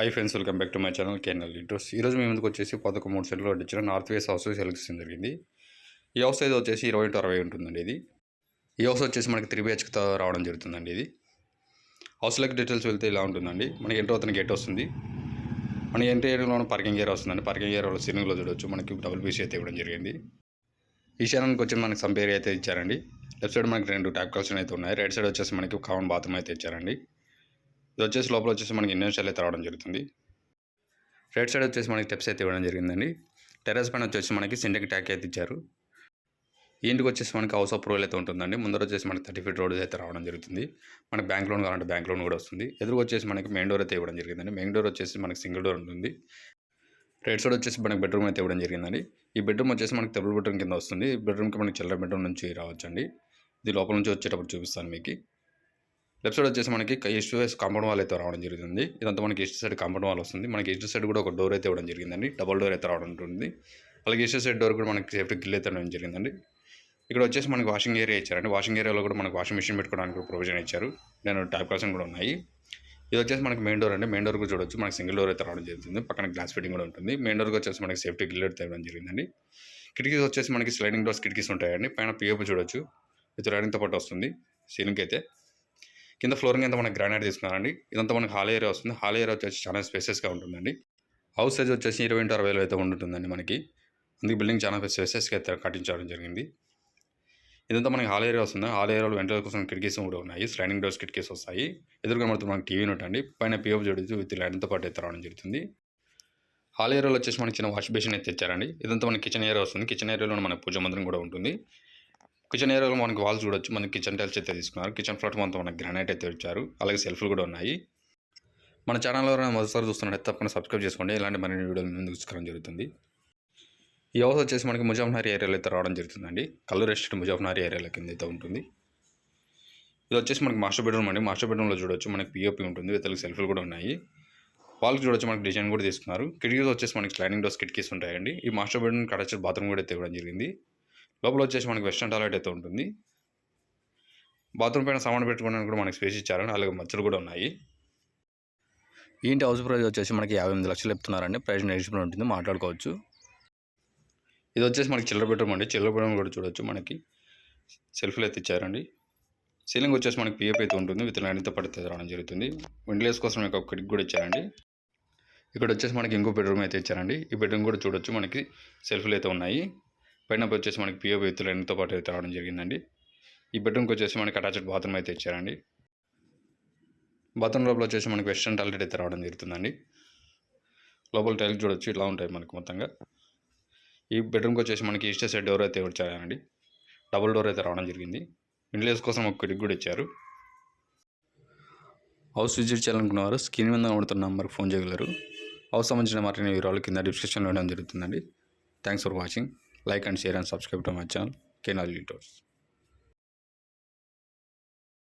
Hi friends welcome back to my channel canal ఇంట్రోస్ ఈరోజు మీ ముందుకు వచ్చేసి పదకొక మూడు సెంట్లు వడ్డించిన నార్త్ వేస్ హౌస్ సెలెక్షన్ జరిగింది ఈ హౌస్ అయితే వచ్చేసి ఇరవై ఇంటూ అరవై ఉంటుందండి ఇది ఈ హౌస్ వచ్చేసి మనకి త్రీ బిహెచ్తో రావడం జరుగుతుందండి ఇది హౌస్ హౌస్లోకి డీటెయిల్స్ వెళ్తే ఇలా ఉంటుందండి మనకి ఎంటో అతని గేట్ వస్తుంది మనకి ఎంట్రీ ఏరియాలో పార్కింగ్ ఏరియా వస్తుందండి పార్కింగ్ ఏరియాలో సీలింగ్లో చూడవచ్చు మనకి డబుల్ బీసీ అయితే ఇవ్వడం జరిగింది ఈ ఛానల్కి వచ్చి మనకి సంపేర్ అయితే ఇచ్చారండి లెఫ్ట్ సైడ్ మనకి రెండు ట్యాప్ కల్సన్ అయితే ఉన్నాయి రైట్ సైడ్ వచ్చేసి మనకి కామన్ బాత్రూమ్ అయితే ఇచ్చారండి ఇది వచ్చేసి లోపల వచ్చేసి మనకి ఇండియన్ అయితే రావడం జరుగుతుంది రైట్ సైడ్ వచ్చేసి మనకి స్టెప్స్ అయితే ఇవ్వడం జరిగిందండి టెరస్ పైన వచ్చేసి మనకి సింటెక్ ట్యాక్ అయితే ఇచ్చారు ఇంటికి వచ్చేసి మనకి హౌస్ ఆఫ్ అయితే ఉంటుందండి ముందర వచ్చేసి మనకి థర్టీ ఫీట్ రోడ్ అయితే రావడం జరుగుతుంది మనకి బ్యాంక్ లోన్ కావాలంటే బ్యాంక్ లోన్ కూడా వస్తుంది ఎదురుకు వచ్చేసి మనకి మెయిన్ డోర్ అయితే ఇవ్వడం జరిగిందండి మెయిన్ డోర్ వచ్చేసి మనకి సింగిల్ డోర్ ఉంటుంది రైట్ సైడ్ వచ్చేసి మనకి బెడ్రూమ్ అయితే ఇవ్వడం జరిగిందండి ఈ బెడ్రూమ్ వచ్చేసి మనకి తెలుగు బెడ్రూమ్ కింద వస్తుంది ఈ బెడ్రూమ్కి మనకి చిల్డ్రన్ బెడ్రూమ్ నుంచి రావచ్చండి ఇది లోపల నుంచి వచ్చేటప్పుడు చూపిస్తాను మీకు లెఫ్ట్ సైడ్ వచ్చేసి మనకి ఈస్ట్ వైస్ కాంపౌండ్ వాల్ అయితే రావడం జరుగుతుంది ఇదంతా మనకి ఈస్ట్ సైడ్ కాంపౌండ్ వాల్ వస్తుంది మనకి ఈస్ట్ సైడ్ కూడా ఒక డోర్ అయితే ఇవ్వడం జరిగిందండి డబల్ డోర్ అయితే రావడం ఉంటుంది అలాగే ఈస్ట్ సైడ్ డోర్ కూడా మనకి సేఫ్టీ గిల్ అయితే ఉండడం జరిగిందండి ఇక్కడ వచ్చేసి మనకి వాషింగ్ ఏరియా ఇచ్చారండి వాషింగ్ ఏరియాలో కూడా మనకి వాషింగ్ మిషన్ పెట్టుకోవడానికి ప్రొవిజన్ ఇచ్చారు నేను ట్యాప్ కలసం కూడా ఉన్నాయి ఇది వచ్చేసి మనకి మెయిన్ డోర్ అండి మెయిన్ డోర్ కూడా చూడవచ్చు మనకి సింగిల్ డోర్ అయితే రావడం జరుగుతుంది పక్కన గ్లాస్ ఫిట్టింగ్ కూడా ఉంటుంది మెయిన్ డోర్కి వచ్చేసి మనకి సేఫ్టీ అయితే తేవడం జరిగిందండి కిటికీస్ వచ్చేసి మనకి స్లైడింగ్ డోర్స్ కిటికీస్ ఉంటాయండి పైన పిఎఫ్ చూడొచ్చు ఇది రైడింగ్తో పాటు వస్తుంది సీలింగ్ అయితే కింద ఫ్లోరింగ్ అంతా మనకి గ్రానైట్ తీసుకున్నారండి ఇదంతా మనకి హాల్ ఏరియా వస్తుంది హాల్ ఏరియా వచ్చేసి చాలా స్పేసెస్గా ఉంటుందండి హౌస్ సైజ్ వచ్చేసి ఇరవై ఇంటూ అరవై అయితే ఉంటుందండి మనకి అందుకే బిల్డింగ్ చాలా స్పేసెస్గా అయితే కట్టించడం జరిగింది ఇదంతా మనకి హాల్ ఏరియా వస్తుంది హాల్ ఏరియాలో వెంటల కోసం కిటికీస్ కూడా ఉన్నాయి స్లైడింగ్ డోర్స్ కిటికీస్ వస్తాయి ఎదురుగా మాత్రం మనకి టీవీ ఉంటండి పైన పిఎఫ్ జోడించి విత్ లైన్తో పాటు అయితే రావడం జరుగుతుంది హాల్ ఏరియాలో వచ్చేసి మనకి చిన్న వాష్ బేసిన్ అయితే తెచ్చారండి ఇదంతా మనకి కిచెన్ ఏరియా వస్తుంది కిచెన్ ఏరియాలో మన పూజ మందిరం కూడా ఉంటుంది కిచెన్ ఏరియాలో మనకి వాల్స్ చూడొచ్చు మనకి కిచెన్ టైల్స్ అయితే తీసుకున్నారు కిచెన్ ప్లాట్ఫామ్ మొత్తం మనకి గ్రానైట్ అయితే ఇచ్చారు అలాగే సెల్ఫ్లు కూడా ఉన్నాయి మన ఛానల్లో మొదటిసారి చూస్తున్నట్టు తప్పకుండా సబ్స్క్రైబ్ చేసుకోండి ఇలాంటి మరిన్ని వీడియోలు ముందు తీసుకురావడం జరుగుతుంది ఈ హౌస్ వచ్చేసి మనకి ముజాఫ్నగర్ ఏరియాలో అయితే రావడం జరుగుతుందండి కల్లూరు ఎస్టేట్ ముజాఫ్నగర్ ఏరియాలో కింద అయితే ఉంటుంది ఇది వచ్చేసి మనకి మాస్టర్ బెడ్రూమ్ అండి మాస్టర్ బెడ్రూమ్లో చూడొచ్చు మనకి పిఓపి ఉంటుంది వెతలకు సెల్ఫ్లు కూడా ఉన్నాయి వాళ్ళకి చూడొచ్చు మనకి డిజైన్ కూడా తీసుకున్నారు కిటికీస్ వచ్చేసి మనకి స్లైడింగ్ డోర్స్ కిటికీస్ ఉంటాయండి ఈ మాస్టర్ బెడ్రూమ్ కడచర్ బాత్రూమ్ కూడా అయితే ఇవ్వడం జరిగింది లోపల వచ్చేసి మనకి వెస్ట్రన్ టాయిలెట్ అయితే ఉంటుంది బాత్రూమ్ పైన సామాన్ పెట్టుకోవడానికి కూడా మనకి స్పేస్ ఇచ్చారండి అలాగే మచ్చలు కూడా ఉన్నాయి ఇంటి హౌస్ ప్రైజ్ వచ్చేసి మనకి యాభై ఎనిమిది లక్షలు చెప్తున్నారండి ప్రైజ్ నేర్చుకుని ఉంటుంది మాట్లాడుకోవచ్చు ఇది వచ్చేసి మనకి చిల్లర బెడ్రూమ్ అండి చిల్లర బెడ్రూమ్ కూడా చూడొచ్చు మనకి సెల్ఫీలు అయితే ఇచ్చారండి సీలింగ్ వచ్చేసి మనకి పిఎఫ్ అయితే ఉంటుంది విత్ లైన్తో పడితే రావడం జరుగుతుంది విండ్లేస్ కోసం ఒక కిడ్ కూడా ఇచ్చారండి ఇక్కడ వచ్చేసి మనకి ఇంకో బెడ్రూమ్ అయితే ఇచ్చారండి ఈ బెడ్రూమ్ కూడా చూడొచ్చు మనకి సెల్ఫీలు అయితే ఉన్నాయి పైన వచ్చేసి మనకి పిఓపి వ్యక్తులు లైన్తో పాటు అయితే రావడం జరిగిందండి ఈ బెడ్రూమ్కి వచ్చేసి మనకి అటాచ్డ్ బాత్రూమ్ అయితే ఇచ్చారండి బాత్రూమ్ లోపల వచ్చేసి మనకి వెస్ట్రన్ టాయిలెట్ అయితే రావడం జరుగుతుందండి లోపల టైల్ చూడొచ్చు ఇట్లా ఉంటాయి మనకి మొత్తంగా ఈ బెడ్రూమ్కి వచ్చేసి మనకి ఈస్టర్ సైడ్ డోర్ అయితే వచ్చారండి డబుల్ డోర్ అయితే రావడం జరిగింది ఇండ్లేస్ కోసం ఒక కిటికీ కూడా ఇచ్చారు హౌస్ విజిట్ చేయాలనుకున్న వారు స్క్రీన్ మీద కనబడుతున్న నెంబర్కి ఫోన్ చేయగలరు హౌస్ సంబంధించిన నేను వివరాలు కింద డిస్క్రిప్షన్లో ఉండడం జరుగుతుందండి thanks for watching Like and share and subscribe to my channel, Kenal Realtors.